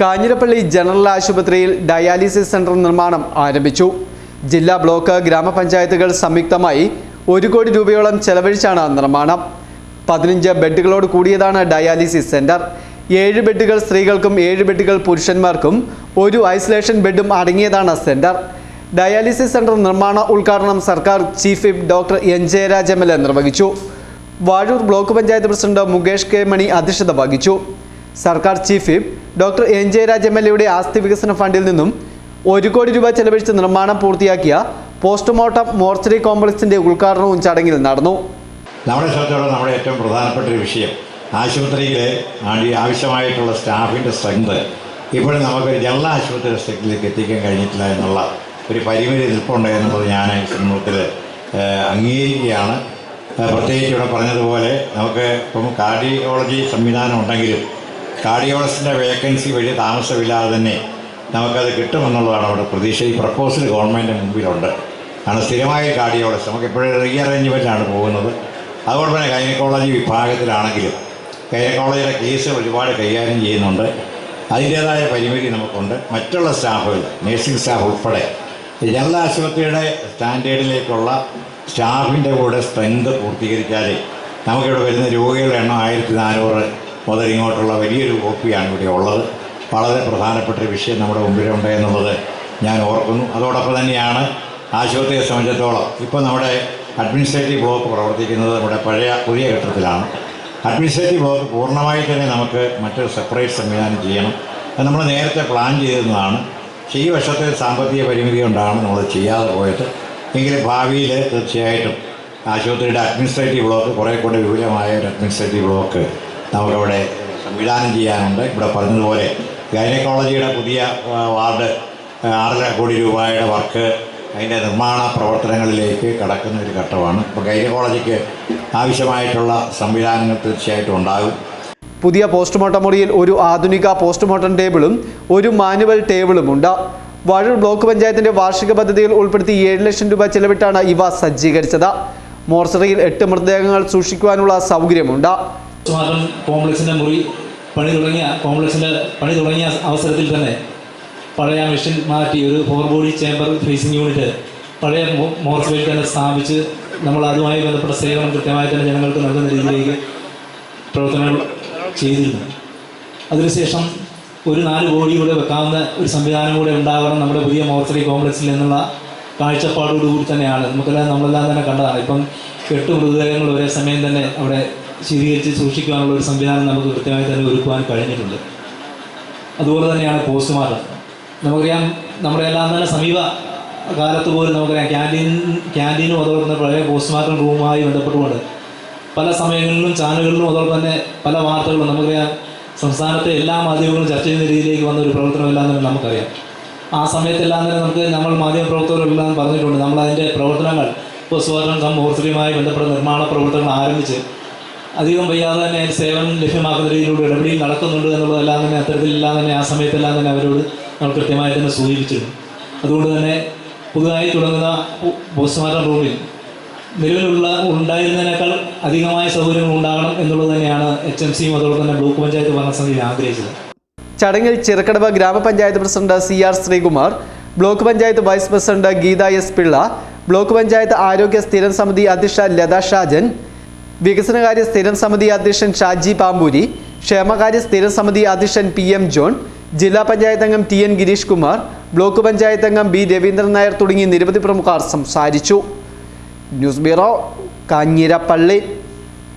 Kanjirappally general ആശുപത്രിയിൽ dialysis centre നിർമ്മാണം ആരംഭിച്ചു. ജില്ലാ ബ്ലോക്ക് ഗ്രാമപഞ്ചായത്തുകൾ സംയുക്തമായി ഒരു കോടി രൂപയോളം ചെലവഴിച്ചാണ് നിർമ്മാണം. പതിനഞ്ച് ബെഡുകളോട് കൂടിയതാണ് ഡയാലിസിസ് സെന്റർ. ഏഴ് ബെഡുകൾ സ്ത്രീകൾക്കും ഏഴ് ബെഡുകൾ പുരുഷന്മാർക്കും ഒരു ഐസൊലേഷൻ ബെഡും അടങ്ങിയതാണ് സെന്റർ. ഡയാലിസിസ് സെന്റർ നിർമ്മാണ ഉദ്ഘാടനം സർക്കാർ chief whip doctor N Jayaraj M L നിർവഹിച്ചു. Vazhoor block panchayat president Mukesh K Mani അധ്യക്ഷത വഹിച്ചു. സർക്കാർ chief whip doctor N Jayaraj M L എയുടെ ആസ്തി വികസന ഫണ്ടിൽ നിന്നും ഒരു കോടി രൂപ ചെലവഴിച്ച് നിർമ്മാണം പൂർത്തിയാക്കിയ പോസ്റ്റ്മോർട്ടം മോർച്ചറി കോംപ്ലക്സിന്റെ ഉദ്ഘാടനവും ചടങ്ങിൽ നടന്നു. നമ്മുടെ സംബന്ധിച്ചോളം നമ്മുടെ ഏറ്റവും പ്രധാനപ്പെട്ട ഒരു വിഷയം ആശുപത്രിയിലെ ആവശ്യമായിട്ടുള്ള സ്റ്റാഫിന്റെ സ്ട്രെങ്ത്. ഇപ്പോഴും നമുക്കൊരു ജനറൽ ആശുപത്രി സ്ട്രെങ്തിലേക്ക് എത്തിക്കാൻ കഴിഞ്ഞിട്ടില്ല എന്നുള്ള ഒരു പരിമിതി നിൽപ്പുണ്ട് എന്നുള്ളത് ഞാൻ സമൂഹത്തിൽ അംഗീകരിക്കുകയാണ്. പ്രത്യേകിച്ച് ഇവിടെ പറഞ്ഞതുപോലെ നമുക്ക് ഇപ്പം കാർഡിയോളജി സംവിധാനം ഉണ്ടെങ്കിലും കാർഡിയോളജിന്റെ വേക്കൻസി വലിയ താമസമില്ലാതെ തന്നെ നമുക്കത് കിട്ടുമെന്നുള്ളതാണ് അവിടെ പ്രതീക്ഷ. ഈ പ്രപ്പോസൽ ഗവൺമെന്റ് മുമ്പിലുണ്ട്. കാരണം സ്ഥിരമായ കാർഡിയോളജി നമുക്ക് എപ്പോഴും റീഅറേഞ്ച്മെന്റാണ് പോകുന്നത്. അതുകൊണ്ട് തന്നെ ഗൈനക്കോളജി വിഭാഗത്തിലാണെങ്കിലും ഗൈനക്കോളജിയുടെ കേസ് ഒരുപാട് കൈകാര്യം ചെയ്യുന്നുണ്ട്. അതിന്റേതായ പരിമിതി നമുക്കുണ്ട്. മറ്റുള്ള സ്റ്റാഫുകൾ നേഴ്സിംഗ് സ്റ്റാഫ് ഉൾപ്പെടെ ജനറൽ ആശുപത്രിയുടെ സ്റ്റാൻഡേർഡിലേക്കുള്ള സ്റ്റാഫിന്റെ കൂടെ സ്ട്രെങ്ത് പൂർത്തീകരിച്ചാലേ നമുക്കിവിടെ വരുന്ന രോഗികളുടെ എണ്ണം ആയിരത്തി നാനൂറ് മുതൽ ഇങ്ങോട്ടുള്ള വലിയൊരു കോപ്പിയാണ് ഇവിടെ ഉള്ളത്. വളരെ പ്രധാനപ്പെട്ട ഒരു വിഷയം നമ്മുടെ മുമ്പിലുണ്ട് എന്നുള്ളത് ഞാൻ ഓർക്കുന്നു. അതോടൊപ്പം തന്നെയാണ് ആശുപത്രിയെ സംബന്ധിച്ചിടത്തോളം ഇപ്പോൾ നമ്മുടെ അഡ്മിനിസ്ട്രേറ്റീവ് ബ്ലോക്ക് പ്രവർത്തിക്കുന്നത് നമ്മുടെ പഴയ പുതിയ ഘട്ടത്തിലാണ്. അഡ്മിനിസ്ട്രേറ്റീവ് ബ്ലോക്ക് പൂർണമായി തന്നെ നമുക്ക് മറ്റൊരു സെപ്പറേറ്റ് സംവിധാനം ചെയ്യണം. അത് നമ്മൾ നേരത്തെ പ്ലാൻ ചെയ്തിരുന്നതാണ്. പക്ഷേ ഈ വർഷത്തെ സാമ്പത്തിക പരിമിതി കൊണ്ടാണ് നമ്മൾ ചെയ്യാതെ പോയത്. എങ്കിലും ഭാവിയിൽ തീർച്ചയായിട്ടും ആശുപത്രിയുടെ അഡ്മിനിസ്ട്രേറ്റീവ് ബ്ലോക്ക് കുറേ കൂടെ വിപുലമായ ഒരു അഡ്മിനിസ്ട്രേറ്റീവ് ബ്ലോക്ക് നമുക്കവിടെ സംവിധാനം ചെയ്യാനുണ്ട്. ഇവിടെ പറഞ്ഞതുപോലെ ഗൈനക്കോളജിയുടെ പുതിയ വാർഡ് ആറര കോടി രൂപയുടെ വർക്ക് അതിന്റെ നിർമ്മാണ പ്രവർത്തനങ്ങളിലേക്ക് കടക്കുന്ന ഒരു ഘട്ടമാണ്. ഇപ്പോൾ ഗൈനക്കോളജിക്ക് ആവശ്യമായിട്ടുള്ള സംവിധാനങ്ങൾ തീർച്ചയായിട്ടും ഉണ്ടാകും. പുതിയ പോസ്റ്റ്മോർട്ടം മുറിയിൽ ഒരു ആധുനിക പോസ്റ്റ്മോർട്ടം ടേബിളും ഒരു മാനുവൽ ടേബിളും ഉണ്ട്. വാഴൂർ ബ്ലോക്ക് പഞ്ചായത്തിന്റെ വാർഷിക പദ്ധതിയിൽ ഉൾപ്പെടുത്തി ഏഴ് ലക്ഷം രൂപ ചെലവിട്ടാണ് ഇവ സജ്ജീകരിച്ചത്. മോർച്ചറിയിൽ എട്ട് മൃതദേഹങ്ങൾ സൂക്ഷിക്കുവാനുള്ള സൗകര്യമുണ്ട്. പോസ്റ്റ്മോർട്ടം കോംപ്ലക്സിന്റെ മുറി പണി തുടങ്ങിയ കോംപ്ലക്സിന്റെ പണി തുടങ്ങിയ അവസരത്തിൽ തന്നെ പഴയ മെഷീൻ മാറ്റി ഒരു four body chamber freezing unit പഴയ മോർച്ചയിൽ തന്നെ സ്ഥാപിച്ച് നമ്മൾ അതുമായി ബന്ധപ്പെട്ട സേവനം കൃത്യമായി തന്നെ ജനങ്ങൾക്ക് നൽകുന്ന രീതിയിലേക്ക് പ്രവർത്തനങ്ങൾ ചെയ്തിരുന്നു. അതിനുശേഷം ഒരു നാല് കോടി കൂടെ വെക്കാവുന്ന ഒരു സംവിധാനം കൂടെ ഉണ്ടാകണം നമ്മുടെ പുതിയ മോർച്ചറി കോംപ്ലക്സിൽ എന്നുള്ള കാഴ്ചപ്പാടോടുകൂടി തന്നെയാണ്. നമുക്കെല്ലാം നമ്മളെല്ലാം തന്നെ കണ്ടതാണ്. ഇപ്പം എട്ട് മൃതദേഹങ്ങൾ ഒരേ സമയം തന്നെ അവിടെ ശീതീകരിച്ച് സൂക്ഷിക്കുവാനുള്ള ഒരു സംവിധാനം നമുക്ക് കൃത്യമായി തന്നെ ഒരുക്കുവാൻ കഴിഞ്ഞിട്ടുണ്ട്. അതുപോലെ തന്നെയാണ് പോസ്റ്റ്മോർട്ടം. നമുക്കറിയാം നമ്മുടെ എല്ലാം തന്നെ സമീപ കാലത്ത് പോലും നമുക്കറിയാം ക്യാന്റീൻ ക്യാന്റീനും അതോടൊപ്പം തന്നെ പഴയ പോസ്റ്റ്മോർട്ടം റൂമുമായി ബന്ധപ്പെട്ടുകൊണ്ട് പല സമയങ്ങളിലും ചാനലുകളിലും അതോടൊപ്പം തന്നെ പല വാർത്തകളും നമുക്കറിയാം സംസ്ഥാനത്തെ എല്ലാ മാധ്യമങ്ങളും ചർച്ച ചെയ്യുന്ന രീതിയിലേക്ക് വന്ന ഒരു പ്രവർത്തനമെല്ലാം തന്നെ നമുക്കറിയാം. ആ സമയത്തെല്ലാം തന്നെ നമുക്ക് നമ്മൾ മാധ്യമപ്രവർത്തകരെല്ലാം പറഞ്ഞിട്ടുണ്ട് നമ്മൾ അതിന്റെ പ്രവർത്തനങ്ങൾ പോസ്റ്റ്മോർട്ടം കം മോർച്ചറിയുമായി ബന്ധപ്പെട്ട നിർമ്മാണ പ്രവർത്തനങ്ങൾ ആരംഭിച്ച് അധികം വയ്യാതെ തന്നെ സേവനം ലഭ്യമാക്കുന്ന രീതിയിലൂടെ ഇടപെടൽ നടക്കുന്നുണ്ട് എന്നുള്ളതെല്ലാം തന്നെ അത്തരത്തിലെല്ലാം തന്നെ ആ സമയത്തെല്ലാം തന്നെ അവരോട് നമ്മൾ കൃത്യമായി തന്നെ സൂചിപ്പിച്ചിരുന്നു. അതുകൊണ്ട് തന്നെ പുതുതായി തുടങ്ങുന്ന പോസ്റ്റ്മോർട്ടം റൂമിൽ നിലവിലുള്ള ഉണ്ടായിരുന്നതിനേക്കാൾ അധികമായ സൗകര്യങ്ങൾ ഉണ്ടാകണം എന്നുള്ളത് തന്നെയാണ് എച്ച് എം സിയും അതോടൊപ്പം തന്നെ ബ്ലോക്ക് പഞ്ചായത്ത് ഭരണസമിതി ആഗ്രഹിച്ചത്. ചടങ്ങിൽ Cherukadavu gramapanchayat president C R Sreekumar block panchayat vice president Geetha S Pillai block panchayat ആരോഗ്യ സ്ഥിരം സമിതി അധ്യക്ഷ ലത ഷാജൻ വികസനകാര്യ സ്ഥിരം സമിതി അധ്യക്ഷൻ ഷാജി പാമ്പൂരി ക്ഷേമകാര്യ സ്ഥിരം സമിതി അധ്യക്ഷൻ പി എം ജോൺ ജില്ലാ പഞ്ചായത്ത് അംഗം T N Girish Kumar block panchayat അംഗം ബി രവീന്ദ്രൻ നായർ തുടങ്ങി നിരവധി പ്രമുഖർ സംസാരിച്ചു. News bureau Kanjirappally.